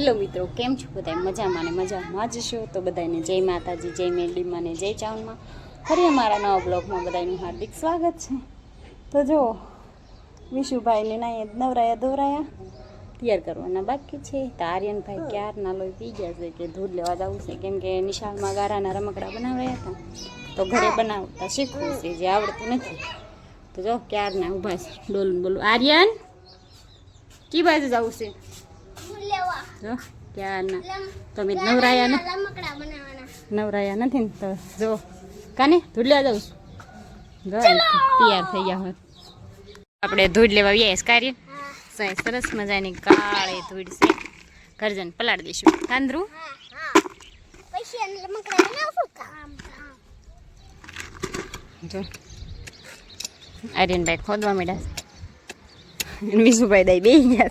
Hello મિત્રો કેમ છો બધા મજામાં ને મજામાં જ છો? તો બધાને જય માતાજી જય મેલડીમાં ને જય ચાવનમાં ફરી અમારા નવા બ્લોગમાં બધાનું હાર્દિક સ્વાગત છે. તો જો વિશુભાઈને ના નવરાયા દોરાયા તૈયાર કરવાના બાકી છે. તો આર્યનભાઈ ક્યારના લોહી પી ગયા છે કે દૂધ લેવા જવું છે? કેમ કે નિશાળમાં ગારાના રમકડા બનાવ્યા હતા. તો ઘરે બનાવતા શીખવું છે જે આવડતું નથી. તો જો ક્યારના ઊભા છે? ડોલું બોલું આર્યન કી બાજુ જવું છે? જો ક્યારના? તમે નવરાયા ને નવરાયા નથી ને તો જો કાને ધૂળ લેવા જાઉં છું. જો તૈયાર થઈ ગયા હોય. આપણે ધૂળ લેવા કાર્ય. સાહેબ સરસ મજાની કાળી ધૂળ છે. કરજન પલાળી દઈશું. કાંદરું? જો. આર્યનભાઈ ખોદવા માંડ્યા વિશુભાઈ દાઈ બે ગયા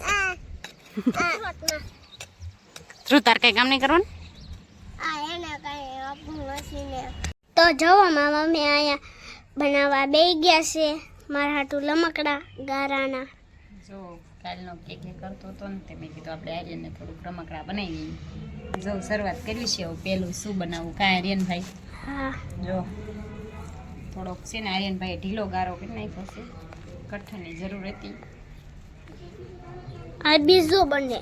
શું તાર કઈ કામ નહીં કરવાનું? એને કઈ આપણું નથી ને. તો જવો મામા મમ્મી અહીંયા બનાવવા બે ગયા છે મારા હાટું લમકડા ગારાના. જો કાલનો કેક એ કરતો હતો ને તે મેં કીધું આપણે આર્યનને થોડુંક રમકડા બનાવી દઈએ જો શરૂઆત કરવી છે હવે પહેલું શું બનાવવું કાંઈ આર્યનભાઈ? હા. જો થોડોક છે ને આર્યનભાઈ ઢીલો ગારો કરી નાખ્યો છે. કઠણની જરૂર હતી. આ બીજો બને.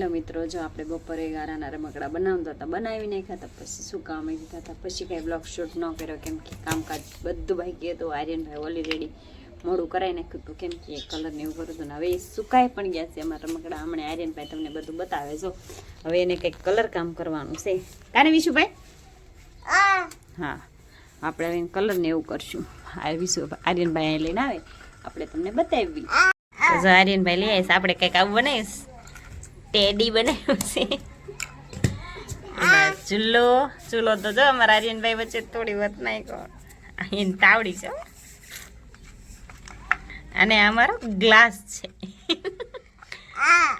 તો મિત્રો જો આપણે બપોરે ગારાના રમકડા બનાવતા હતા બનાવી નાખ્યા હતા પછી શું કામ દીધા હતા પછી કાંઈ બ્લોગ શૂટ ન કર્યો કેમ કે કામકાજ બધું બાકી હતું આર્યનભાઈ ઓલરેડી મોડું કરાવી નાખ્યું હતું કેમ કે કલર ને એવું કર્યું હતું ને હવે એ સુકાઈ પણ ગયા છે અમારા રમકડા હમણાં આર્યનભાઈ તમને બધું બતાવે જો. હવે એને કંઈક કલર કામ કરવાનું છે. કાને વિશુભાઈ? હા. આપણે હવે કલર ને એવું કરશું. આ વિશુ આર્યનભાઈ લઈને આવે આપણે તમને બતાવી જો આર્યનભાઈ લઈ આવીશ આપણે કંઈક આવું બનાવીશ. ટેડી બનાવ્યું છે ચૂલો ચૂલો તો જો અમારા આર્યનભાઈ વચ્ચે થોડી વાત નાખ્યો અહીં તાવડી છે અને અમારો ગ્લાસ છે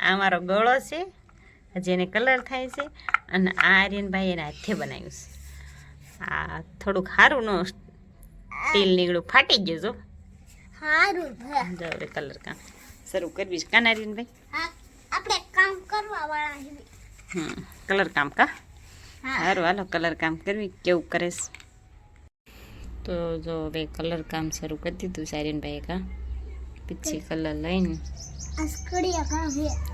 અમારો ગળો છે જેને કલર થાય છે અને આ આર્યનભાઈ એના હાથે બનાવ્યું છે આ થોડુંક સારું નો તેલ નીકળું ફાટી ગયું જો સારું કલર કામ શરૂ કરવી છે કાના આર્યનભાઈ કામ કરવા વાળા છે. હમ કલર કામ કા? સારું હાલો કલર કામ કરવી. કેવું કરેશ? તો જો હવે કલર કામ શરૂ કરી દીધું સારીનભાઈ કા. પછી કલર લઈને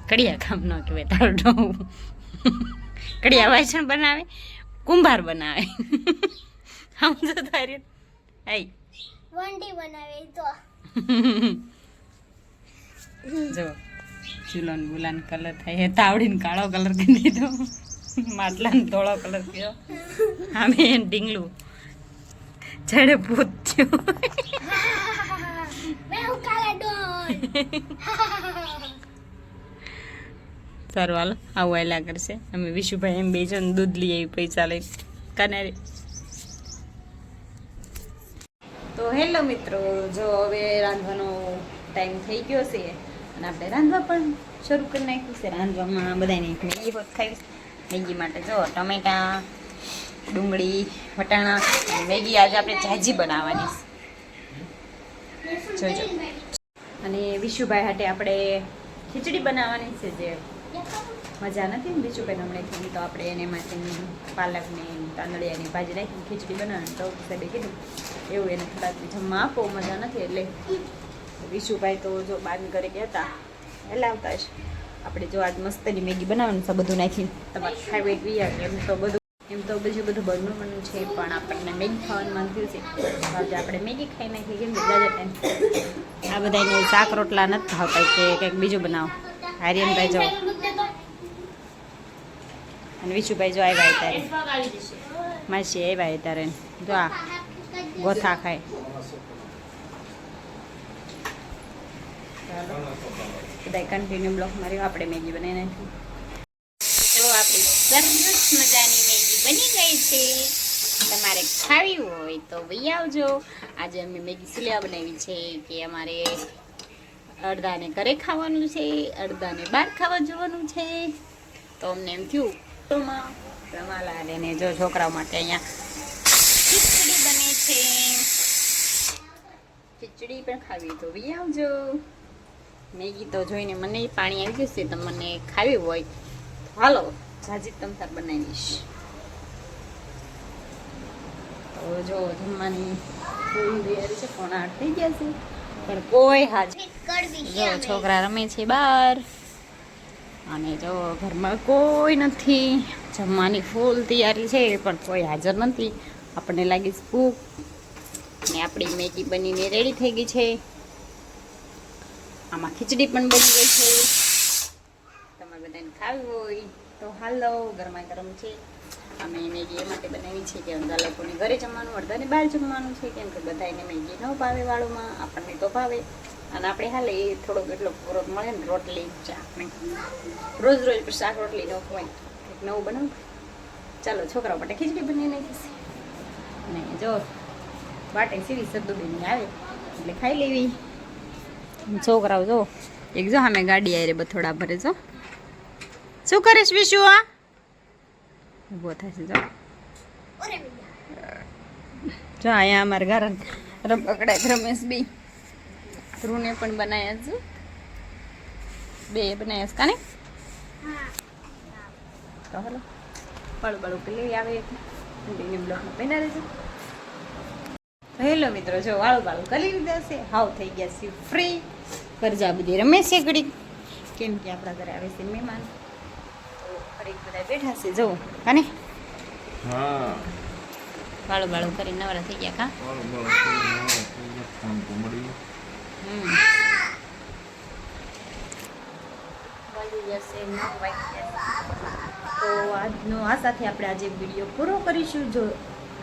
કડિયા કામ ન કહેવાય તારું ડોવું કડિયા વાસણ બનાવે કુંભાર બનાવે. સમજો તારી. આઈ. વંડી બનાવે તો. જો. ચૂલોન બુલાન કલર થાય. હે તાવડીને કાળો કલર કરી દીધો. માટલાને ધોળો કલર કર્યો. આમે એને ડીંગલું જડે ભૂત થયું સારું હાલ. આવું આયલા કરશે. અમે વિશુભાઈ એમ બે જણ દૂધ લઈ આવી પૈસા લઈ કનારે. તો હેલો મિત્રો જો હવે રાંધવાનો ટાઈમ થઈ ગયો છે. અને આપણે રાંધવા પણ શરૂ કરી નાખ્યું છે. રાંધવામાં બધાને મેગી હોત ખાવી મેગી માટે જો ટમેટા, ડુંગળી, વટાણા મેગી આજે આપણે જાજી બનાવવાની છે. જોજો. અને વિશુભાઈ હાટે આપણે ખીચડી બનાવવાની છે જે મજા નથી ને કંઈ હમણાં થયું તો આપણે એને માટે પાલકને તાંદળિયાની ભાજી રાખી ખીચડી બનાવવાની તો સાહેબે કીધું. એવું એને થોડાક જમવા આપો, મજા નથી એટલે વિશુભાઈ તો જો બાર ઘરે ગયા હતા એટલે આવતા છે આપણે જો આજ મસ્તની મેગી બનાવવાનું છે, બધું નાખી તમારે ખાઈ પી એમ તો બધું, એમ તો બીજું બધું બનવાનું છે, પણ આપણને મેગી ખાવાનું મન થયું છે. આજે આપણે મેગી ખાઈ નાખી કેમ બધા ટાઈમ આ બધાને શાક રોટલા નથી ખાવતા કે કંઈક બીજું બનાવો. હારિયનભાઈ જાઓ અને વિશુભાઈ જો આવ્યા ત્યારે માસી આવ્યા ત્યારે જો આ ગોથા ખાય. બધા કન્ટિન્યુ બ્લોક માર્યો. આપણે મેગી બનાવી નાખી. તો આપણી સરસ મજાની મેગી બની ગઈ છે. તમારે ખાવી હોય તો ભાઈ આવજો. આજે અમે મેગી સુલિયા બનાવી છે કે અમારે અડધાને ઘરે ખાવાનું છે, અડધાને બહાર ખાવા જવાનું છે. તો અમને એમ થયું રમાલા અને જો છોકરાઓ માટે અહીંયા ખીચડી બને છે. ખીચડી પણ ખાવી તો બી આવજો. મેગી તો જોઈને મને પાણી આવી ગયું છે મને ખાવી હોય તો હાલો જાજી તમ તાર બનાવી દઈશ. તો જો જમવાની તૈયારી છે પોણા આઠ થઈ ગયા છે પણ કોઈ હાજર જો છોકરા રમે છે બહાર. અને જો ઘરમાં કોઈ નથી. જમવાની ફૂલ તૈયારી છે પણ કોઈ હાજર નથી. આપણને લાગી ભૂખ. ને આપણી મેગી બનીને રેડી થઈ ગઈ છે. આમાં ખીચડી પણ બની ગઈ છે. તમારે બધાને ખાવી હોય તો હાલો ગરમા ગરમ છે. અમે મેગી એ માટે બનાવી છે કે અડધા લોકોને ઘરે જમવાનું, અડધાને બહાર જમવાનું છે, કેમ કે બધાને મેગી ન ભાવે વાળુમાં, આપણને તો ભાવે. અને આપણે હાલે એ થોડોક એટલો પૂરો મળે ને, રોટલી ને રોજ રોજ પણ શાક, રોટલી ન હોય કંઈક નવું બનાવું. ચાલો, છોકરાઓ માટે ખીચડી નહીં નાખીશ અને જો, વાટે સીવી સદ્દુબેની આવે, એટલે ખાઈ લેવી. છોકરાઓ જો એક જો અમે ગાડી આરે બથોડા ભરે જો શું કરીશ, વિશુ આ ઊભો થશે જો જો, અહીંયા અમારા ઘર રમકડા રમેશ બી. ધ્રુને પણ બનાવ્યા છે. બે બનાવ્યા છે, કાને? તો હલો. બળું બળું પેલી આવે એક. બ્લોકમાં રહેજો હેલો મિત્રો જો વાળું વાળું કરી લીધા છે હાવ થઈ ગયા છે. ફ્રી પરજા બધી રમે છે ઘડી કેમ કે આપણા ઘરે આવે છે મહેમાન. તો ફરી બધા બેઠા છે. જો કાને હા. વાળું વાળું કરીને નવરા થઈ ગયા કા? તો આજનો આ સાથે આપણે આજે વીડિયો પૂરો કરીશું. જો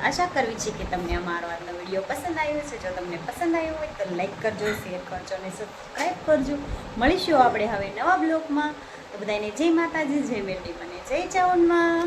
આશા કરવી છે કે તમને અમારો આજનો વીડિયો પસંદ આવ્યો છે. જો તમને પસંદ આવ્યો હોય તો લાઈક કરજો, શેર કરજો અને સબસ્ક્રાઈબ કરજો. મળીશું આપણે હવે નવા બ્લોગમાં. તો બધાને જય માતાજી, જય મેરડી મને જય ચાવનમાં